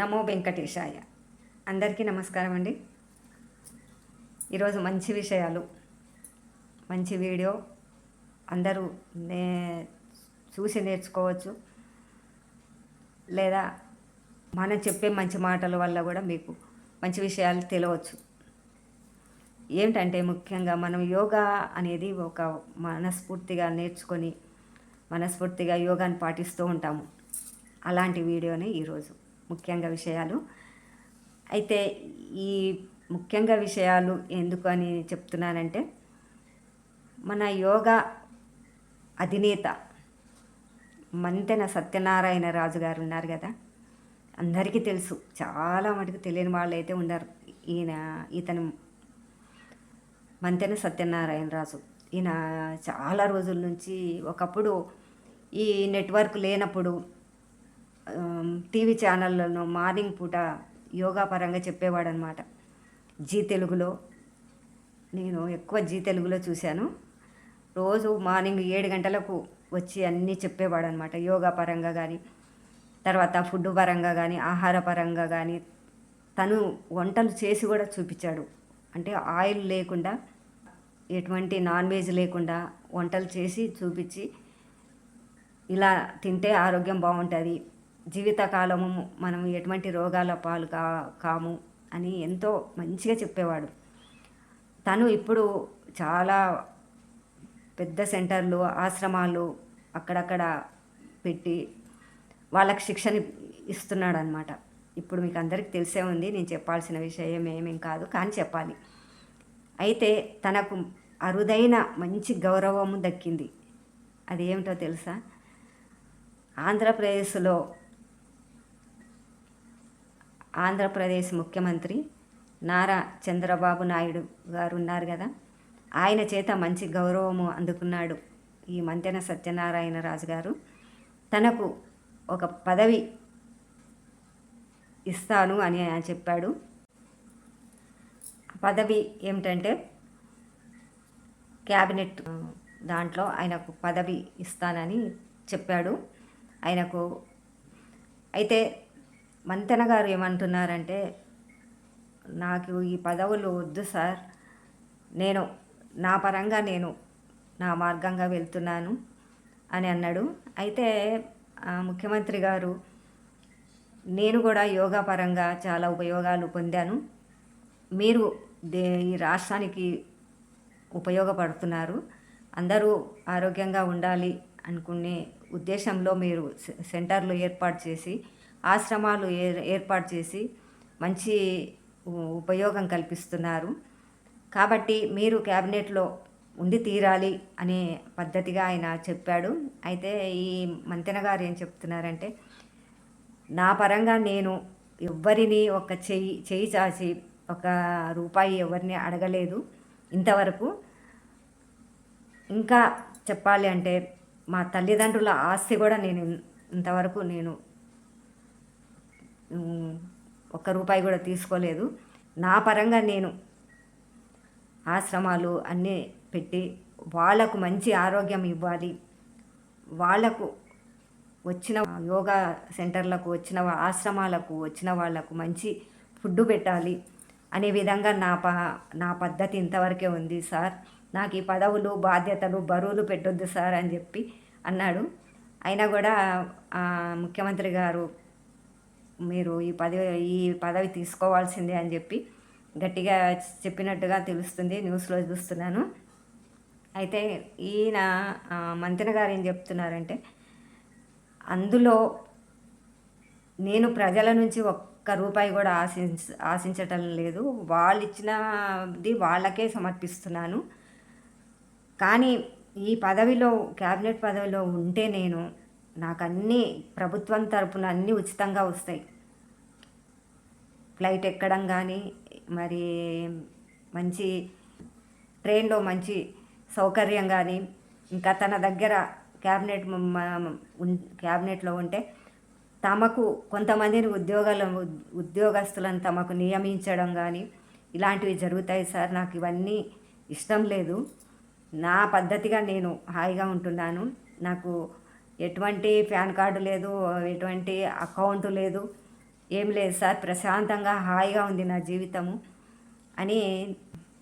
నమో వెంకటేశాయ. అందరికీ నమస్కారం అండి. ఈరోజు మంచి విషయాలు మంచి వీడియో అందరూ నే చూసి నేర్చుకోవచ్చు. లేదా మనం చెప్పే మంచి మాటల వల్ల కూడా మీకు మంచి విషయాలు తెలియవచ్చు. ఏమిటంటే ముఖ్యంగా మనం యోగా అనేది ఒక మనస్ఫూర్తిగా నేర్చుకొని మనస్ఫూర్తిగా యోగాని పాటిస్తూ ఉంటాము. అలాంటి వీడియోనే ఈరోజు ముఖ్యంగా విషయాలు. అయితే ఈ ముఖ్యంగా విషయాలు ఎందుకు అని చెప్తున్నానంటే మన యోగా అధినేత మంతెన సత్యనారాయణ రాజు గారు ఉన్నారు కదా. అందరికీ తెలుసు చాలా మటుకు తెలియని వాళ్ళు అయితే ఉన్నారు. ఈయన ఇతను మంతెన సత్యనారాయణ రాజు. ఈయన చాలా రోజుల నుంచి ఒకప్పుడు ఈ నెట్వర్క్ లేనప్పుడు టీవీ ఛానళ్ళలో మార్నింగ్ పూట యోగా పరంగా చెప్పేవాడు అనమాట జీ తెలుగులో. నేను ఎక్కువ జీ తెలుగులో చూశాను. రోజు మార్నింగ్ ఏడు గంటలకు వచ్చి అన్నీ చెప్పేవాడు అనమాట యోగా పరంగా కానీ తర్వాత ఫుడ్ పరంగా కానీ ఆహార పరంగా కానీ తను వంటలు చేసి కూడా చూపించాడు. అంటే ఆయిల్ లేకుండా ఎటువంటి నాన్ వెజ్ లేకుండా వంటలు చేసి చూపించి ఇలా తింటే ఆరోగ్యం బాగుంటుంది. జీవితకాలము మనం ఎటువంటి రోగాల పాలు కా కాము అని ఎంతో మంచిగా చెప్పేవాడు. తను ఇప్పుడు చాలా పెద్ద సెంటర్లు ఆశ్రమాలు అక్కడక్కడ పెట్టి వాళ్ళకి శిక్షణ ఇస్తున్నాడు అనమాట ఇప్పుడు మీకు అందరికీ తెలిసే ఉంది నేను చెప్పాల్సిన విషయం ఏమేం కాదు కానీ చెప్పాలి. అయితే తనకు అరుదైన మంచి గౌరవము దక్కింది. అది ఏమిటో తెలుసా? ఆంధ్రప్రదేశ్లో ఆంధ్రప్రదేశ్ ముఖ్యమంత్రి నారా చంద్రబాబు నాయుడు గారు ఉన్నారు కదా. ఆయన చేత మంచి గౌరవము అందుకున్నాడు ఈ మంతెన సత్యనారాయణ రాజు గారు. తనకు ఒక పదవి ఇస్తాను అని ఆయన చెప్పాడు. పదవి ఏమిటంటే క్యాబినెట్ దాంట్లో ఆయనకు పదవి ఇస్తానని చెప్పాడు. ఆయనకు అయితే మంతెన గారు ఏమంటున్నారంటే నాకు ఈ పదవులు వద్దు సార్. నేను నా పరంగా నేను నా మార్గంగా వెళ్తున్నాను అని అన్నాడు. అయితే ముఖ్యమంత్రి గారు నేను కూడా యోగా పరంగా చాలా ఉపయోగాలు పొందాను. మీరు దే ఈ రాష్ట్రానికి ఉపయోగపడుతున్నారు. అందరూ ఆరోగ్యంగా ఉండాలి అనుకునే ఉద్దేశంలో మీరు సెంటర్లు ఏర్పాటు చేసి ఆశ్రమాలు ఏర్పాటు చేసి మంచి ఉపయోగం కల్పిస్తున్నారు. కాబట్టి మీరు క్యాబినెట్లో ఉండి తీరాలి అనే పద్ధతిగా ఆయన చెప్పాడు. అయితే ఈ మంతెన గారు ఏం చెప్తున్నారంటే నా పరంగా నేను ఎవ్వరిని ఒక చెయ్యి చెయ్యి చాచి ఒక రూపాయి ఎవరిని అడగలేదు. ఇంతవరకు ఇంకా చెప్పాలి అంటే మా తల్లిదండ్రుల ఆస్తి కూడా నేను ఇంతవరకు నేను ఒక్క రూపాయి కూడా తీసుకోలేదు. నా పరంగా నేను ఆశ్రమాలు అన్నీ పెట్టి వాళ్ళకు మంచి ఆరోగ్యం ఇవ్వాలి. వాళ్ళకు వచ్చిన యోగా సెంటర్లకు వచ్చిన ఆశ్రమాలకు వచ్చిన వాళ్ళకు మంచి ఫుడ్ పెట్టాలి అనే విధంగా నా ప నా పద్ధతి ఇంతవరకే ఉంది సార్. నాకు ఈ పదవులు బాధ్యతలు బరువులు పెట్టొద్దు సార్ అని చెప్పి అన్నాడు. అయినా కూడా ముఖ్యమంత్రి గారు మీరు ఈ పదవి ఈ పదవి తీసుకోవాల్సిందే అని చెప్పి గట్టిగా చెప్పినట్టుగా తెలుస్తుంది న్యూస్లో చూస్తున్నాను. అయితే ఈయన మంత్రి మంతెన గారు ఏం చెప్తున్నారంటే అందులో నేను ప్రజల నుంచి ఒక్క రూపాయి కూడా ఆశించ ఆశించటం లేదు. వాళ్ళు ఇచ్చినది వాళ్ళకే సమర్పిస్తున్నాను. కానీ ఈ పదవిలో క్యాబినెట్ పదవిలో ఉంటే నేను నాకు అన్నీ ప్రభుత్వం తరపున అన్నీ ఉచితంగా వస్తాయి. ఫ్లైట్ ఎక్కడం కానీ మరి మంచి ట్రైన్లో మంచి సౌకర్యం కానీ ఇంకా తన దగ్గర క్యాబినెట్ క్యాబినెట్లో ఉంటే తమకు కొంతమందిని ఉద్యోగాల ఉద్యోగస్తులను తమకు నియమించడం కానీ ఇలాంటివి జరుగుతాయి సార్. నాకు ఇవన్నీ ఇష్టం లేదు. నా పద్ధతిగా నేను హాయిగా ఉంటున్నాను. నాకు ఎటువంటి పాన్ కార్డు లేదు ఎటువంటి అకౌంట్ లేదు. ఏం లేదు సార్ ప్రశాంతంగా హాయిగా ఉంది నా జీవితము అని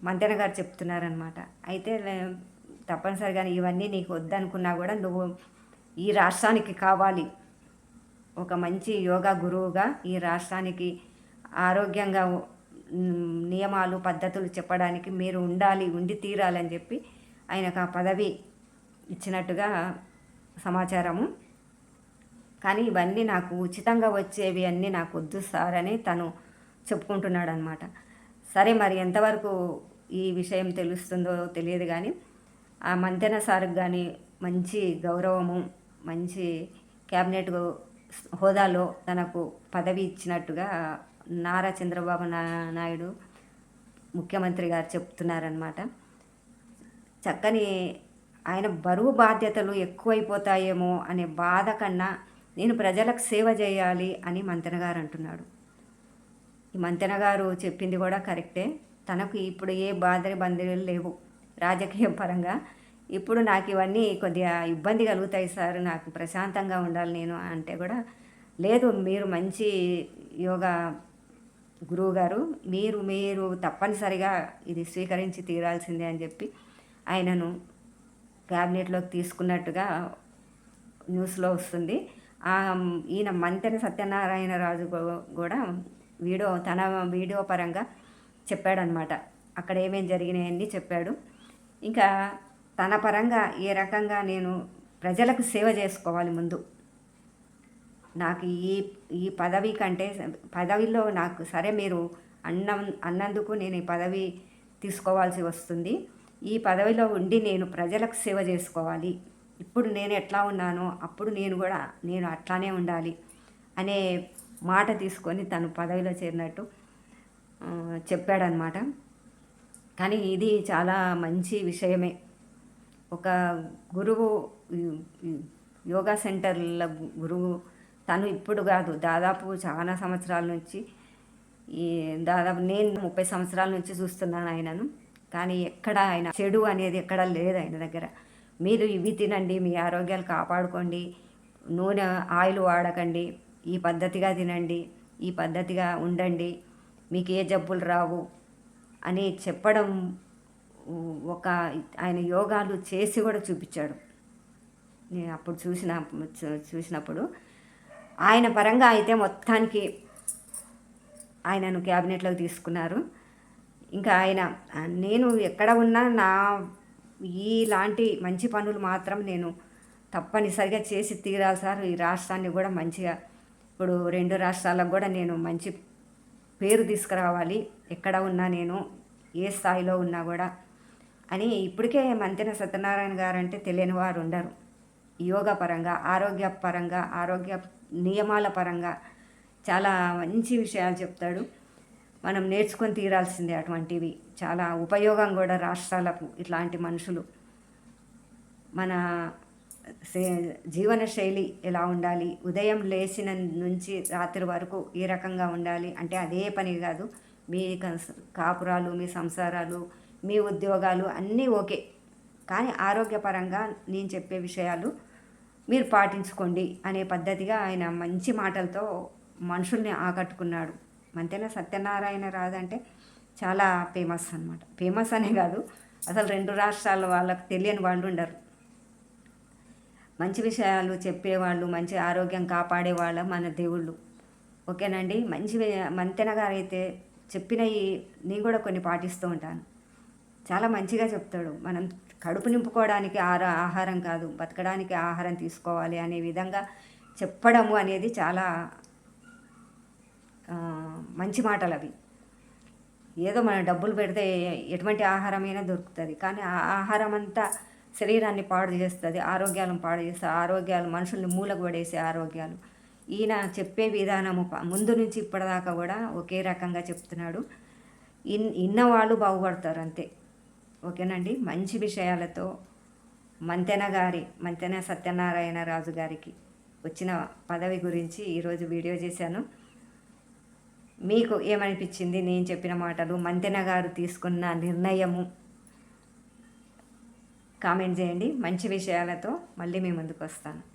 మంతెన గారు చెప్తున్నారనమాట అయితే తప్పనిసరిగా ఇవన్నీ నీకు వద్దనుకున్నా కూడా నువ్వు ఈ రాష్ట్రానికి కావాలి. ఒక మంచి యోగా గురువుగా ఈ రాష్ట్రానికి ఆరోగ్యంగా నియమాలు పద్ధతులు చెప్పడానికి మీరు ఉండాలి ఉండి తీరాలని చెప్పి ఆయనకు ఆ పదవి ఇచ్చినట్టుగా సమాచారము. కానీ ఇవన్నీ నాకు ఉచితంగా వచ్చేవి అన్నీ నాకు వద్దు సార్ అని తను చెప్పుకుంటున్నాడు అనమాట సరే మరి ఎంతవరకు ఈ విషయం తెలుస్తుందో తెలియదు కానీ ఆ మంతెన సార్కి కానీ మంచి గౌరవము మంచి క్యాబినెట్ హోదాలో తనకు పదవి ఇచ్చినట్టుగా నారా చంద్రబాబు నాయుడు ముఖ్యమంత్రి గారు చెప్తున్నారనమాట చక్కని ఆయన బరువు బాధ్యతలు ఎక్కువైపోతాయేమో అనే బాధ కన్నా నేను ప్రజలకు సేవ చేయాలి అని మంతెన గారు అంటున్నాడు. ఈ మంతెన గారు చెప్పింది కూడా కరెక్టే. తనకు ఇప్పుడు ఏ బాధలు బందీలు లేవు. రాజకీయ పరంగా ఇప్పుడు నాకు ఇవన్నీ కొద్దిగా ఇబ్బంది కలుగుతాయి సార్ నాకు ప్రశాంతంగా ఉండాలి నేను అంటే కూడా లేదు మీరు మంచి యోగా గురువు గారు మీరు మీరు తప్పనిసరిగా ఇది స్వీకరించి తీరాల్సిందే అని చెప్పి ఆయనను క్యాబినెట్లోకి తీసుకున్నట్టుగా న్యూస్లో వస్తుంది. ఆ, ఈయన మంతెన సత్యనారాయణ రాజు కూడా వీడియో తన వీడియో పరంగా చెప్పాడనమాట. అక్కడ ఏమేమి జరిగినాయన్నీ చెప్పాడు. ఇంకా తన పరంగా ఏ రకంగా నేను ప్రజలకు సేవ చేసుకోవాలి ముందు. నాకు ఈ ఈ పదవి కంటే పదవిలో నాకు సరే మీరు అన్నం అన్నందుకు నేను ఈ పదవి తీసుకోవాల్సి వస్తుంది. ఈ పదవిలో ఉండి నేను ప్రజలకు సేవ చేసుకోవాలి. ఇప్పుడు నేను ఎట్లా ఉన్నానో అప్పుడు నేను కూడా నేను అట్లానే ఉండాలి అనే మాట తీసుకొని తను పదవిలో చేరినట్టు చెప్పాడనమాట కానీ ఇది చాలా మంచి విషయమే. ఒక గురువు యోగా సెంటర్ల గురువు తను ఇప్పుడు కాదు. దాదాపు చాలా సంవత్సరాల నుంచి ఈ దాదాపు నేను ముప్పై సంవత్సరాల నుంచి చూస్తున్నాను ఆయనను. కానీ ఎక్కడ ఆయన చెడు అనేది ఎక్కడ లేదు ఆయన దగ్గర. మీరు ఇవి తినండి మీ ఆరోగ్యాలు కాపాడుకోండి నూనె ఆయిల్ వాడకండి ఈ పద్ధతిగా తినండి ఈ పద్ధతిగా ఉండండి మీకు ఏ జబ్బులు రావు అని చెప్పడం ఒక ఆయన యోగాలు చేసి కూడా చూపించాడు. నేను అప్పుడు చూసిన చూ- చూసినప్పుడు ఆయన పరంగా అయితే మొత్తానికి ఆయనను క్యాబినెట్లోకి తీసుకున్నారు. ఇంకా ఆయన నేను ఎక్కడ ఉన్నా నా ఇలాంటి మంచి పనులు మాత్రం నేను తప్పనిసరిగా చేసి తీరాలి సార్. ఈ రాష్ట్రాన్ని కూడా మంచిగా ఇప్పుడు రెండు రాష్ట్రాలకు కూడా నేను మంచి పేరు తీసుకురావాలి. ఎక్కడ ఉన్నా నేను ఏ స్థాయిలో ఉన్నా కూడా అని ఇప్పటికే మంతెన సత్యనారాయణ గారు అంటే తెలియని వారు ఉండరు. యోగా పరంగా ఆరోగ్య పరంగా ఆరోగ్య నియమాల పరంగా చాలా మంచి విషయాలు చెప్తాడు. మనం నేర్చుకొని తీరాల్సిందే అటువంటివి. చాలా ఉపయోగం కూడా రాష్ట్రాలకు ఇట్లాంటి మనుషులు. మన సే- జీవన శైలి ఎలా ఉండాలి? ఉదయం లేచిన నుంచి రాత్రి వరకు ఏ రకంగా ఉండాలి? అంటే అదే పని కాదు. మీ కాపురాలు మీ సంసారాలు మీ ఉద్యోగాలు అన్నీ ఓకే. కానీ ఆరోగ్యపరంగా నేను చెప్పే విషయాలు మీరు పాటించుకోండి అనే పద్ధతిగా ఆయన మంచి మాటలతో మనుషుల్ని ఆకట్టుకున్నాడు. అంతేనా సత్యనారాయణ రాజు అంటే చాలా ఫేమస్ అనమాట ఫేమస్ అనే కాదు అసలు రెండు రాష్ట్రాల వాళ్ళకి తెలియని వాళ్ళు ఉండరు. మంచి విషయాలు చెప్పేవాళ్ళు మంచి ఆరోగ్యం కాపాడేవాళ్ళ మన దేవుళ్ళు. ఓకేనండి? మంచి మంతెన గారు అయితే చెప్పినవి నేను కూడా కొన్ని పాటిస్తూ ఉంటాను. చాలా మంచిగా చెప్తాడు. మనం కడుపు నింపుకోవడానికి ఆర ఆహారం కాదు బతకడానికి ఆహారం తీసుకోవాలి అనే విధంగా చెప్పడము అనేది చాలా మంచి మాటలు అవి ఏదో మనం డబ్బులు పెడితే ఎటువంటి ఆహారమైనా దొరుకుతుంది. కానీ ఆ ఆహారం అంతా శరీరాన్ని పాడు చేస్తుంది ఆరోగ్యాలను పాడు చేస్తుంది ఆరోగ్యాలు మనుషుల్ని మూలకు పడేసే ఆరోగ్యాలు. ఈయన చెప్పే విధానము ముందు నుంచి ఇప్పటిదాకా కూడా ఒకే రకంగా చెప్తున్నాడు. ఇన్ ఇన్నవాళ్ళు బాగుపడతారు అంతే ఓకేనండి? మంచి విషయాలతో మంతెన గారి మంతెన సత్యనారాయణ రాజు గారికి వచ్చిన పదవి గురించి ఈరోజు వీడియో చేశాను. మీకు ఏమనిపించింది? నేను చెప్పిన మాటలు మంతెన గారు తీసుకున్న నిర్ణయము. కామెంట్ చేయండి. మంచి విషయాలతో మళ్ళీ మీ ముందుకు వస్తాను.